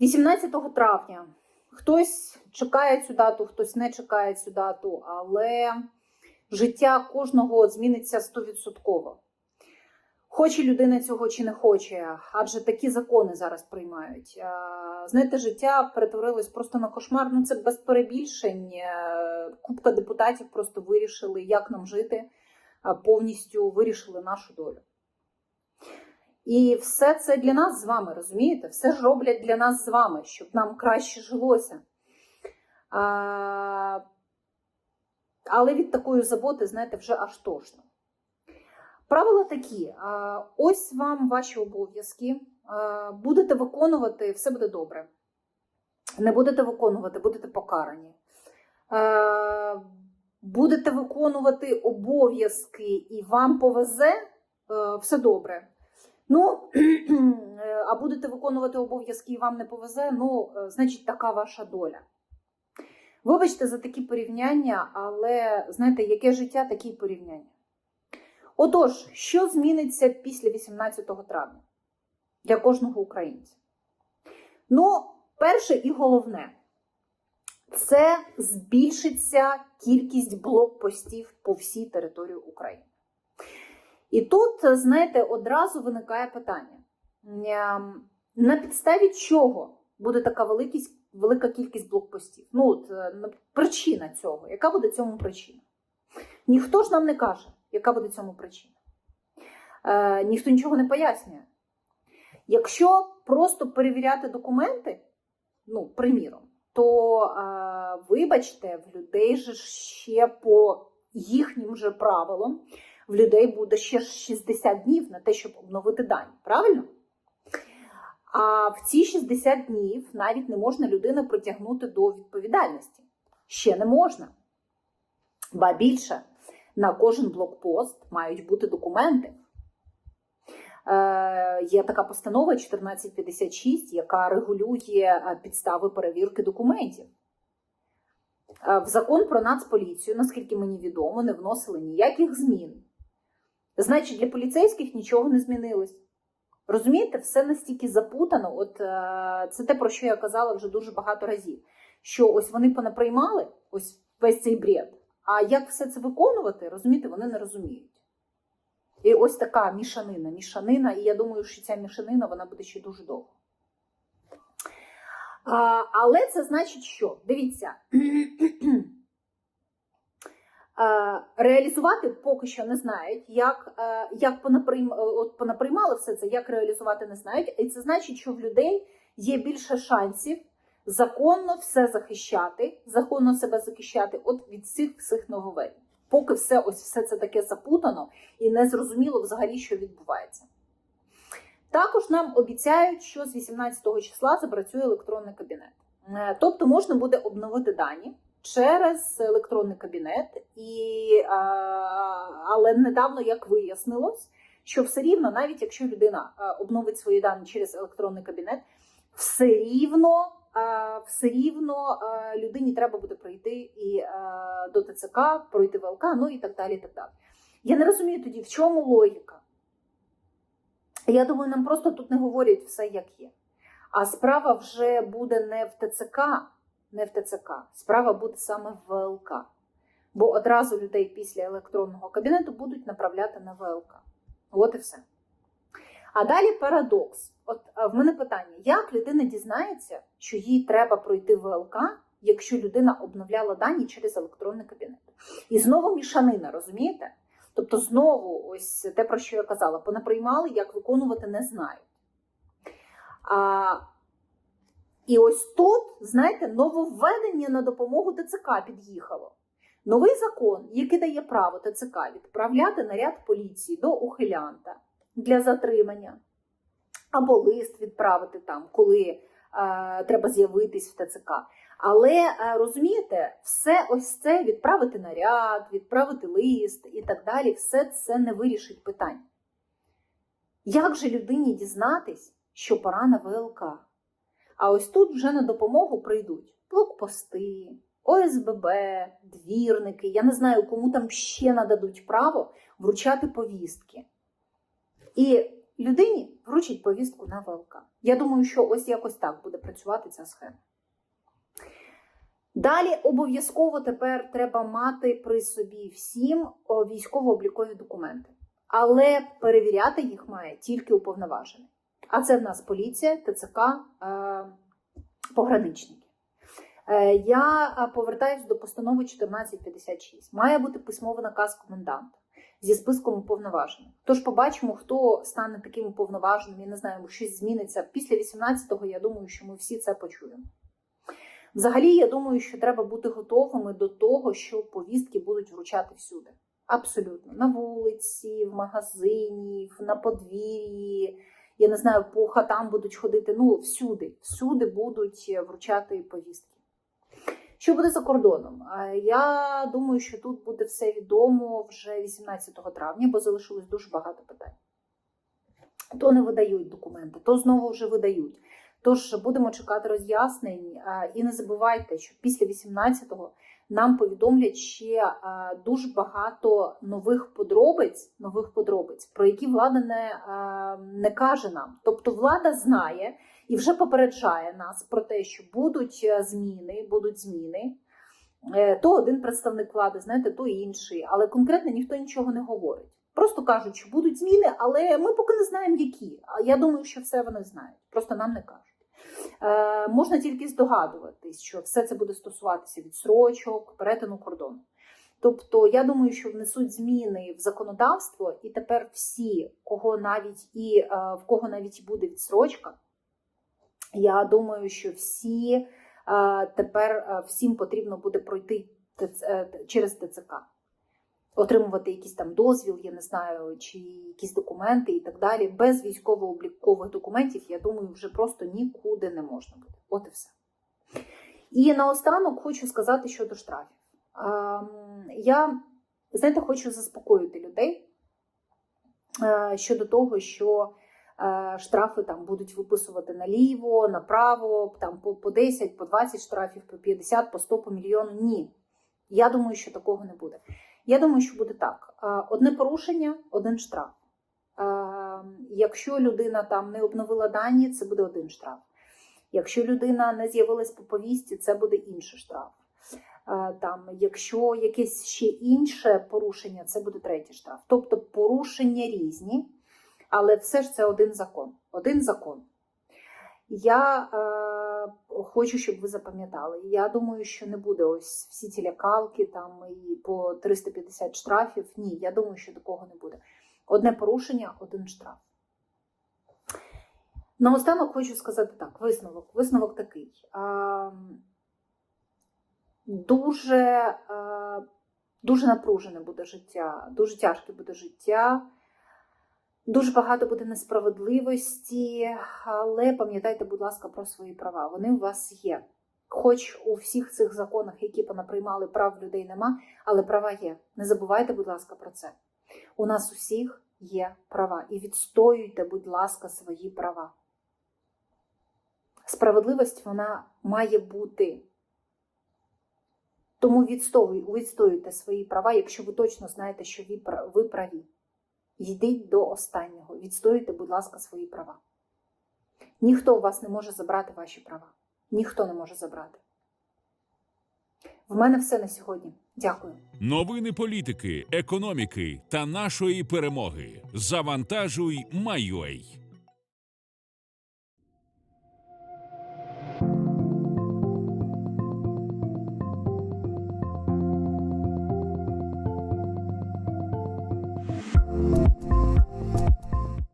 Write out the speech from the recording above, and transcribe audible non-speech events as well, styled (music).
18 травня. Хтось чекає цю дату, хтось не чекає цю дату, але життя кожного зміниться 100%. Хоче людина цього чи не хоче, адже такі закони зараз приймають. Знаєте, життя перетворилось просто на кошмар. Ну це без перебільшень. Е, Купка депутатів просто вирішили, як нам жити, повністю вирішили нашу долю. І все це для нас з вами, розумієте? Все ж роблять для нас з вами, щоб нам краще жилося. А, але від такої заботи, знаєте, вже аж тошно. Правила такі: а, ось вам ваші обов'язки. Будете виконувати, все буде добре. Не будете виконувати, будете покарані. А, Будете виконувати обов'язки і вам повезе, е, все добре. Ну, (clears throat) а будете виконувати обов'язки і вам не повезе, ну, е, значить, така ваша доля. Вибачте за такі порівняння, але знаєте, яке життя, такі порівняння. Отож, що зміниться після 18 травня для кожного українця? Ну, перше і головне, це збільшиться кількість блокпостів по всій території України. І тут, знаєте, одразу виникає питання: Ем, на підставі чого буде така велика кількість блокпостів? Ну, от, е, причина цього. Яка буде цьому причина? Ніхто ж нам не каже, яка буде цьому причина. Е, ніхто нічого не пояснює. Якщо просто перевіряти документи, ну, приміром, то е, вибачте, в людей же ще по їхнім же правилам в людей буде ще 60 днів на те, щоб обновити дані. Правильно? А в ці 60 днів навіть не можна людину притягнути до відповідальності. Ще не можна. Ба більше, на кожен блокпост мають бути документи. Е, є така постанова 1456, яка регулює е, підстави перевірки документів. Е, В закон про нацполіцію, наскільки мені відомо, не вносили ніяких змін. Значить, для поліцейських нічого не змінилось. Розумієте, все настільки запутано. От е, це те, про що я казала вже дуже багато разів. Що ось вони понаприймали ось весь цей бред. А як все це виконувати, розумієте, вони не розуміють. І ось така мішанина, мішанина, і я думаю, що ця мішанина вона буде ще дуже довго. А, але це значить, що? Дивіться. (clears throat) Е, Реалізувати поки що не знають, як, е, як понаприйм, е, от понаприймали все це, як реалізувати не знають. І це значить, що в людей є більше шансів законно все захищати, законно себе захищати от від цих всіх нововведень. Поки все ось все це таке запутано і не зрозуміло взагалі, що відбувається. Також нам обіцяють, що з 18 числа запрацює електронний кабінет. Тобто можна буде обновити дані через електронний кабінет, і, але недавно як вияснилось, що все рівно, навіть якщо людина обновить свої дані через електронний кабінет, все рівно, все рівно людині треба буде пройти і до ТЦК, пройти ВЛК, ну і так далі. і так далі. Я не розумію тоді, в чому логіка. Я думаю, нам просто тут не говорять все, як є. А справа вже буде не в ТЦК, не в ТЦК, справа буде саме в ВЛК. Бо одразу людей після електронного кабінету будуть направляти на ВЛК. От і все. А далі парадокс. От в мене питання: як людина дізнається, що їй треба пройти ВЛК, якщо людина обновляла дані через електронний кабінет? І знову мішанина, розумієте? Тобто, знову, ось те, про що я казала, понаприймали, як виконувати не знають. І ось тут, знаєте, нововведення на допомогу ТЦК під'їхало. Новий закон, який дає право ТЦК відправляти наряд поліції до ухилянта для затримання, або лист відправити там, коли е, треба з'явитись в ТЦК. Але е, розумієте, все ось це відправити наряд, відправити лист і так далі, все це не вирішить питання. Як же людині дізнатись, що пора на ВЛК? А ось тут вже на допомогу прийдуть блокпости, ОСББ, двірники. Я не знаю, кому там ще нададуть право вручати повістки. І людині вручать повістку на ВЛК. Я думаю, що ось якось так буде працювати ця схема. Далі обов'язково тепер треба мати при собі всім військово-облікові документи, але перевіряти їх має тільки уповноважений. А це в нас поліція, ТЦК, е, пограничники. Е, Я е, повертаюсь до постанови 1456. Має бути письмовий наказ коменданта зі списком уповноважених. Тож побачимо, хто стане таким уповноваженим. Я не знаю, щось зміниться. Після 18-го, я думаю, що ми всі це почуємо. Взагалі, я думаю, що треба бути готовими до того, що повістки будуть вручати всюди. Абсолютно. На вулиці, в магазині, на подвір'ї. Я не знаю, по хатам будуть ходити. Ну, всюди, всюди будуть вручати повістки. Що буде за кордоном? Е, Я думаю, що тут буде все відомо вже 18 травня, бо залишилось дуже багато питань. То не видають документи, то знову вже видають. Тож будемо чекати роз'яснень. Е, І не забувайте, що після 18-го нам повідомлять ще е, дуже багато нових подробиць, нових подробиць, про які влада не, е, не каже нам. Тобто влада знає і вже попереджає нас про те, що будуть зміни, будуть зміни. То один представник влади, знаєте, то інший, але конкретно ніхто нічого не говорить. Просто кажуть, що будуть зміни, але ми поки не знаємо, які. Я думаю, що все вони знають, просто нам не кажуть. Е, можна тільки здогадуватись, що все це буде стосуватися відсрочок, перетину кордону. Тобто, я думаю, що внесуть зміни в законодавство, і тепер всі, кого навіть і е, в кого навіть буде відсрочка, я думаю, що всі е, тепер всім потрібно буде пройти через ТЦК, отримувати якийсь там дозвіл, я не знаю, чи якісь документи і так далі. Без військово-облікових документів, я думаю, вже просто нікуди не можна буде. От і все. І наостанок хочу сказати щодо штрафів. Ем, Я, знаєте, хочу заспокоїти людей е, щодо того, що е, штрафи там будуть виписувати наліво, направо, там по, по 10, по 20 штрафів, по 50, по 100, по мільйону. Ні. Я думаю, що такого не буде. Я думаю, що буде так: Е, одне порушення, один штраф. Е, Якщо людина там не обновила дані, це буде один штраф. Якщо людина не з'явилась по повісті, це буде інший штраф. Е, Там, якщо якесь ще інше порушення, це буде третій штраф. Тобто порушення різні, але все ж це один закон. Один закон. Я е, хочу, щоб ви запам'ятали. Я думаю, що не буде ось всі ці лякалки там і по 350 штрафів. Ні, я думаю, що такого не буде. Одне порушення, один штраф. Наостанок хочу сказати так: висновок. Висновок такий. Е, дуже, дуже напружене буде життя, дуже тяжке буде життя. Дуже багато буде несправедливості, але пам'ятайте, будь ласка, про свої права. Вони у вас є. Хоч у всіх цих законах, які понаприймали, прав людей нема, але права є. Не забувайте, будь ласка, про це. У нас усіх є права. І відстоюйте, будь ласка, свої права. Справедливість вона має бути. Тому відстоюйте свої права, якщо ви точно знаєте, що ви праві. Йдіть до останнього. Відстоюйте, будь ласка, свої права. Ніхто у вас не може забрати ваші права. Ніхто не може забрати. В мене все на сьогодні. Дякую. Новини політики, економіки та нашої перемоги. Завантажуй, Майой.